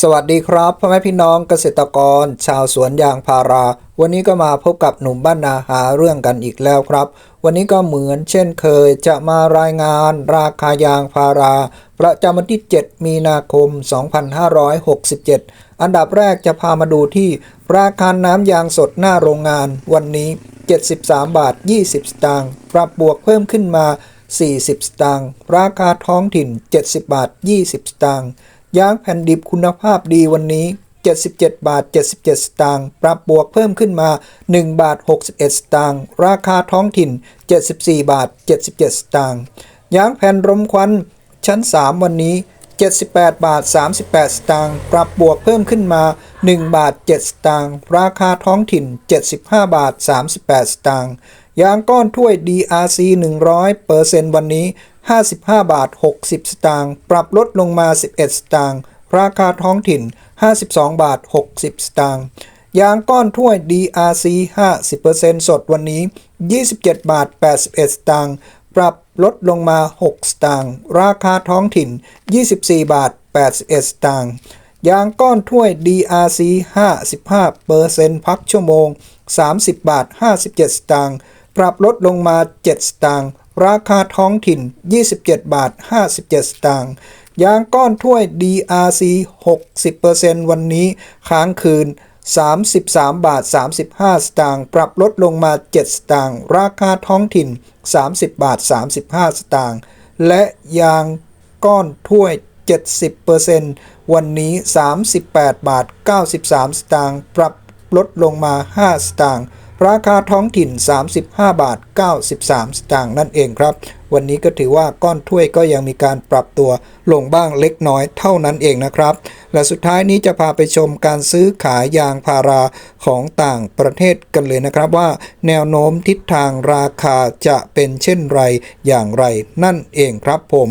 สวัสดีครับพ่อแม่พี่น้องเกษตรกร ชาวสวนยางพารา วันนี้ก็มาพบกับหนุ่มบ้านนาหาเรื่องกันอีกแล้วครับ วันนี้ก็เหมือนเช่นเคยจะมารายงานราคายางพารา ประจำวันที่ 7 มีนาคม 2567 อันดับแรกจะพามาดูที่ราคาน้ำยางสดหน้าโรงงาน วันนี้ 73 บาท 20 สตางค์ปรับบวกเพิ่มขึ้นมา 40 สตางค์ราคาท้องถิ่น 70 บาท 20 สตางค์ ยางแผ่นดิบคุณภาพดีวันนี้ 77 บาท 77 สตางค์ปรับบวกเพิ่มขึ้นมา 1 บาท 61 สตางค์ราคาท้องถิ่น 74 บาท 77 สตางค์ยางแผ่นรมควันชั้น 3 วันนี้ 78 บาท 38 สตางค์ปรับบวกเพิ่มขึ้นมา 1 บาท 7 สตางค์ราคาท้องถิ่น 75 บาท 38 สตางค์ยางก้อนถ้วย DRC 100เปอร์เซ็นต์วันนี้ 55 บาท 60 สตางค์ปรับลดลงมา 11 สตางค์ราคาท้องถิ่น 52 บาท 60 สตางค์ยางก้อนถ้วย DRC 50%สดวันนี้ 27 บาท 81 สตางค์ปรับลดลงมา 6 สตางค์ราคาท้องถิ่น 24 บาท 81 สตางค์ยางก้อนถ้วย DRC 55เปอร์เซ็นต์พักชั่วโมง 30 บาท 57 สตางค์ปรับลดลงมา 7 สตางค์ ราคาท้องถิ่น 27 บาท 57 สตางค์ยางก้อนถ้วย DRC 60%วันนี้ค้างคืน 33 บาท 35 สตางค์ปรับลดลงมา 7 สตางค์ราคาท้องถิ่น 30 บาท 35 สตางค์และยางก้อนถ้วย 70%วันนี้ 38 บาท 93 สตางค์ปรับลดลงมา 5 สตางค์ ราคาท้องถิ่น 35 บาท 93 สตางค์นั่นเองครับ วันนี้ก็ถือว่าก้อนถ้วยก็ยังมีการปรับตัวลงบ้างเล็กน้อยเท่านั้นเองนะครับ และสุดท้ายนี้จะพาไปชมการซื้อขายยางพาราของต่างประเทศกันเลยนะครับว่า แนวโน้มทิศทางราคาจะเป็นเช่นไรอย่างไรนั่นเองครับผม